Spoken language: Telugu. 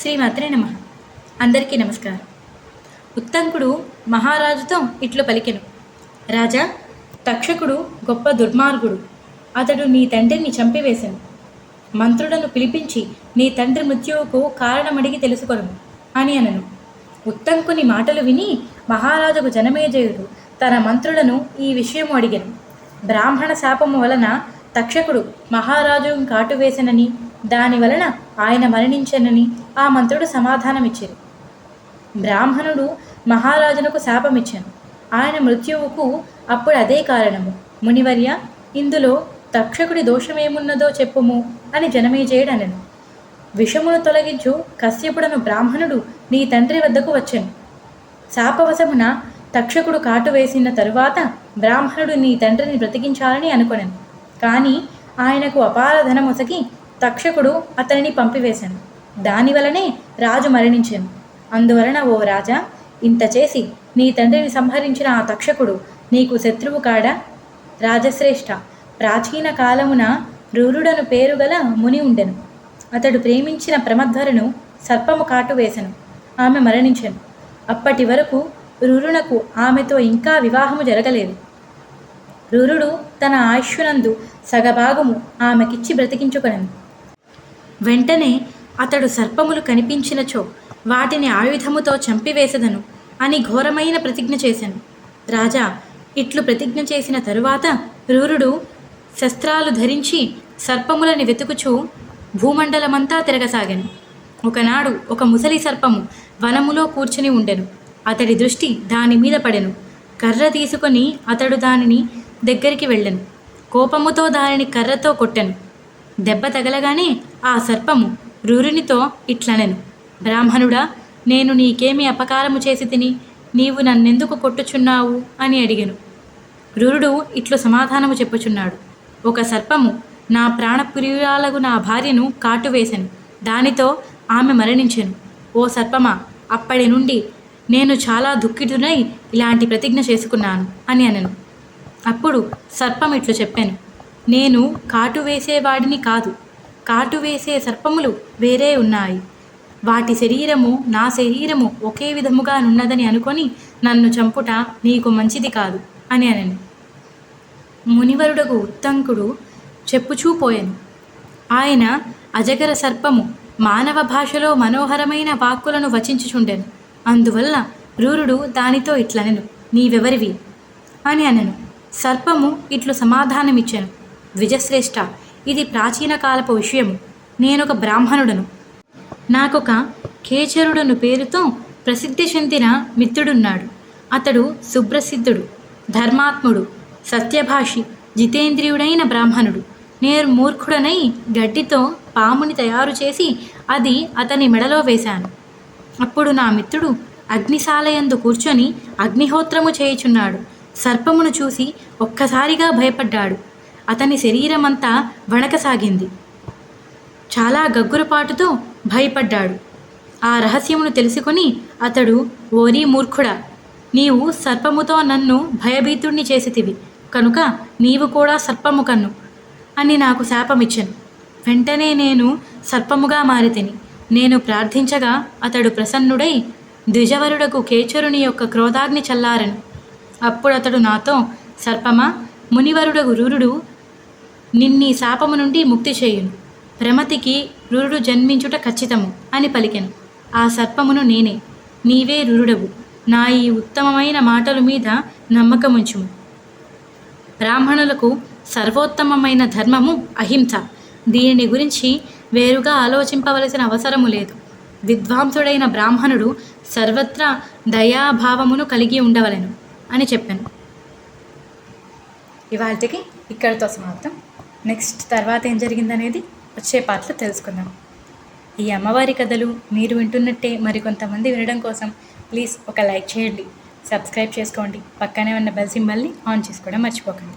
శ్రీమాత్రే నమ. అందరికీ నమస్కారం. ఉత్తంకుడు మహారాజుతో ఇట్లు పలికెను. రాజా తక్షకుడు గొప్ప దుర్మార్గుడు. అతడు నీ తండ్రిని చంపివేశాను మంత్రులను పిలిపించి నీ తండ్రి మృత్యువుకు కారణమడిగి తెలుసుకొను అని అనను. ఉత్తంకుని మాటలు విని మహారాజుకు జనమేజయుడు తన మంత్రులను ఈ విషయము అడిగాను. బ్రాహ్మణ శాపము వలన తక్షకుడు మహారాజు కాటువేసనని దాని వలన ఆయన మరణించనని ఆ మంత్రుడు సమాధానమిచ్చారు. బ్రాహ్మణుడు మహారాజునకు శాపమిచ్చాను. ఆయన మృత్యువుకు అప్పుడు అదే కారణము. మునివర్య ఇందులో తక్షకుడి దోషమేమున్నదో చెప్పుము అని జనమేజయుడు విషమును తొలగించు కశ్యపుడను బ్రాహ్మణుడు నీ తండ్రి వద్దకు వచ్చాను. శాపవశమున తక్షకుడు కాటు వేసిన తరువాత బ్రాహ్మణుడు నీ తండ్రిని బ్రతికించాలని అనుకొనెను. కానీ ఆయనకు అపార ధనమొసగి తక్షకుడు అతనిని పంపివేశాను. దానివలనే రాజు మరణించాను. అందువలన ఓ రాజా ఇంత చేసి నీ తండ్రిని సంహరించిన ఆ తక్షకుడు నీకు శత్రువు కాడా? రాజశ్రేష్ఠ ప్రాచీన కాలమున రూరుడను పేరు గల ముని ఉండెను. అతడు ప్రేమించిన ప్రమధ్వరును సర్పము కాటు వేసెను. ఆమె మరణించాను. అప్పటి వరకు రురునకు ఆమెతో ఇంకా వివాహము జరగలేదు. రురుడు తన ఆయుష్నందు సగభాగము ఆమెకిచ్చి బ్రతికించుకొనెను. వెంటనే అతడు సర్పములు కనిపించినచో వాటిని ఆయుధముతో చంపివేసెదను అని ఘోరమైన ప్రతిజ్ఞ చేశాను రాజా ఇట్లు ప్రతిజ్ఞ చేసిన తరువాత రూరుడు శస్త్రాలు ధరించి సర్పములని వెతుకుచూ భూమండలమంతా తిరగసాగాను. ఒకనాడు ఒక ముసలి సర్పము వనములో కూర్చుని ఉండెను. అతడి దృష్టి దాని మీద పడెను. కర్ర తీసుకొని అతడు దానిని దగ్గరికి వెళ్ళెను. కోపముతో దానిని కర్రతో కొట్టెను. దెబ్బ తగలగానే ఆ సర్పము రూరునితో ఇట్లనెను. బ్రాహ్మణుడా నేను నీకేమి అపకారము చేసి తిని నీవు నన్నెందుకు కొట్టుచున్నావు అని అడిగెను. రురుడు ఇట్లు సమాధానము చెప్పుచున్నాడు. ఒక సర్పము నా ప్రాణప్రియురాలకు నా భార్యను కాటువేశాను దానితో ఆమె మరణించెను. ఓ సర్పమా అప్పటి నుండి నేను చాలా దుఃఖితునై ఇలాంటి ప్రతిజ్ఞ చేసుకున్నాను అని అనను. అప్పుడు సర్పం ఇట్లు చెప్పాను. నేను కాటు వేసేవాడిని కాదు. కాటు వేసే సర్పములు వేరే ఉన్నాయి. వాటి శరీరము నా శరీరము ఒకే విధముగా నున్నదని అనుకొని నన్ను చంపుట నీకు మంచిది కాదు అని అనను. మునివరుడకు ఉత్తంకుడు చెప్పుచూపోయాను ఆయన అజగర సర్పము మానవ భాషలో మనోహరమైన వాక్కులను వచించుచుండెను. అందువల్ల రూరుడు దానితో ఇట్లనెను నీవెవరివి? అని అనను. సర్పము ఇట్లు సమాధానమిచ్చాను. ద్విజశ్రేష్ఠ ఇది ప్రాచీన కాలపు విషయము నేనొక బ్రాహ్మణుడను. నాకొక కేచరుడను పేరుతో ప్రసిద్ధి చెందిన మిత్రుడున్నాడు. అతడు సుప్రసిద్ధుడు ధర్మాత్ముడు సత్యభాషి జితేంద్రియుడైన బ్రాహ్మణుడు. నేను మూర్ఖుడనై గడ్డితో పాముని తయారు చేసి అది అతని మెడలో వేశాను. అప్పుడు నా మిత్రుడు అగ్నిశాలయందు కూర్చొని అగ్నిహోత్రము చేయుచున్నాడు. సర్పమును చూసి ఒక్కసారిగా భయపడ్డాడు. అతని శరీరమంతా వణకసాగింది. చాలా గగ్గురపాటుతో భయపడ్డాడు. ఆ రహస్యమును తెలుసుకుని అతడు ఓరీ మూర్ఖుడా నీవు సర్పముతో నన్ను భయభీతుణ్ణి చేసితివి. కనుక నీవు కూడా సర్పము కన్ను అని నాకు శాపమిచ్చను. వెంటనే నేను సర్పముగా మారితిని. నేను ప్రార్థించగా అతడు ప్రసన్నుడై ద్విజవరుడకు కేచరుని యొక్క క్రోధాగ్ని చల్లారను. అప్పుడు అతడు నాతో సర్పమా మునివరుడకు రూరుడు నిన్నీ శాపము నుండి ముక్తి చేయును. ప్రమతికి రురుడు జన్మించుట ఖచ్చితము అని పలికెను. ఆ సర్పమును నేనే. నీవే రురుడవు. నా ఈ ఉత్తమమైన మాటల మీద నమ్మకముంచుము. బ్రాహ్మణులకు సర్వోత్తమమైన ధర్మము అహింస. దీనిని గురించి వేరుగా ఆలోచింపవలసిన అవసరము లేదు. విద్వాంసుడైన బ్రాహ్మణుడు సర్వత్రా దయాభావమును కలిగి ఉండవలెను అని చెప్పాను. ఇవాళకి ఇక్కడితో సమాప్తం. నెక్స్ట్ తర్వాత ఏం జరిగిందనేది వచ్చే పాటలో తెలుసుకుందాం. ఈ అమ్మవారి కథలు మీరు వింటున్నట్టే మరికొంతమంది వినడం కోసం ప్లీజ్ ఒక లైక్ చేయండి సబ్స్క్రైబ్ చేసుకోండి పక్కనే ఉన్న బెల్ సింబల్ని ఆన్ చేసుకోవడం మర్చిపోకండి.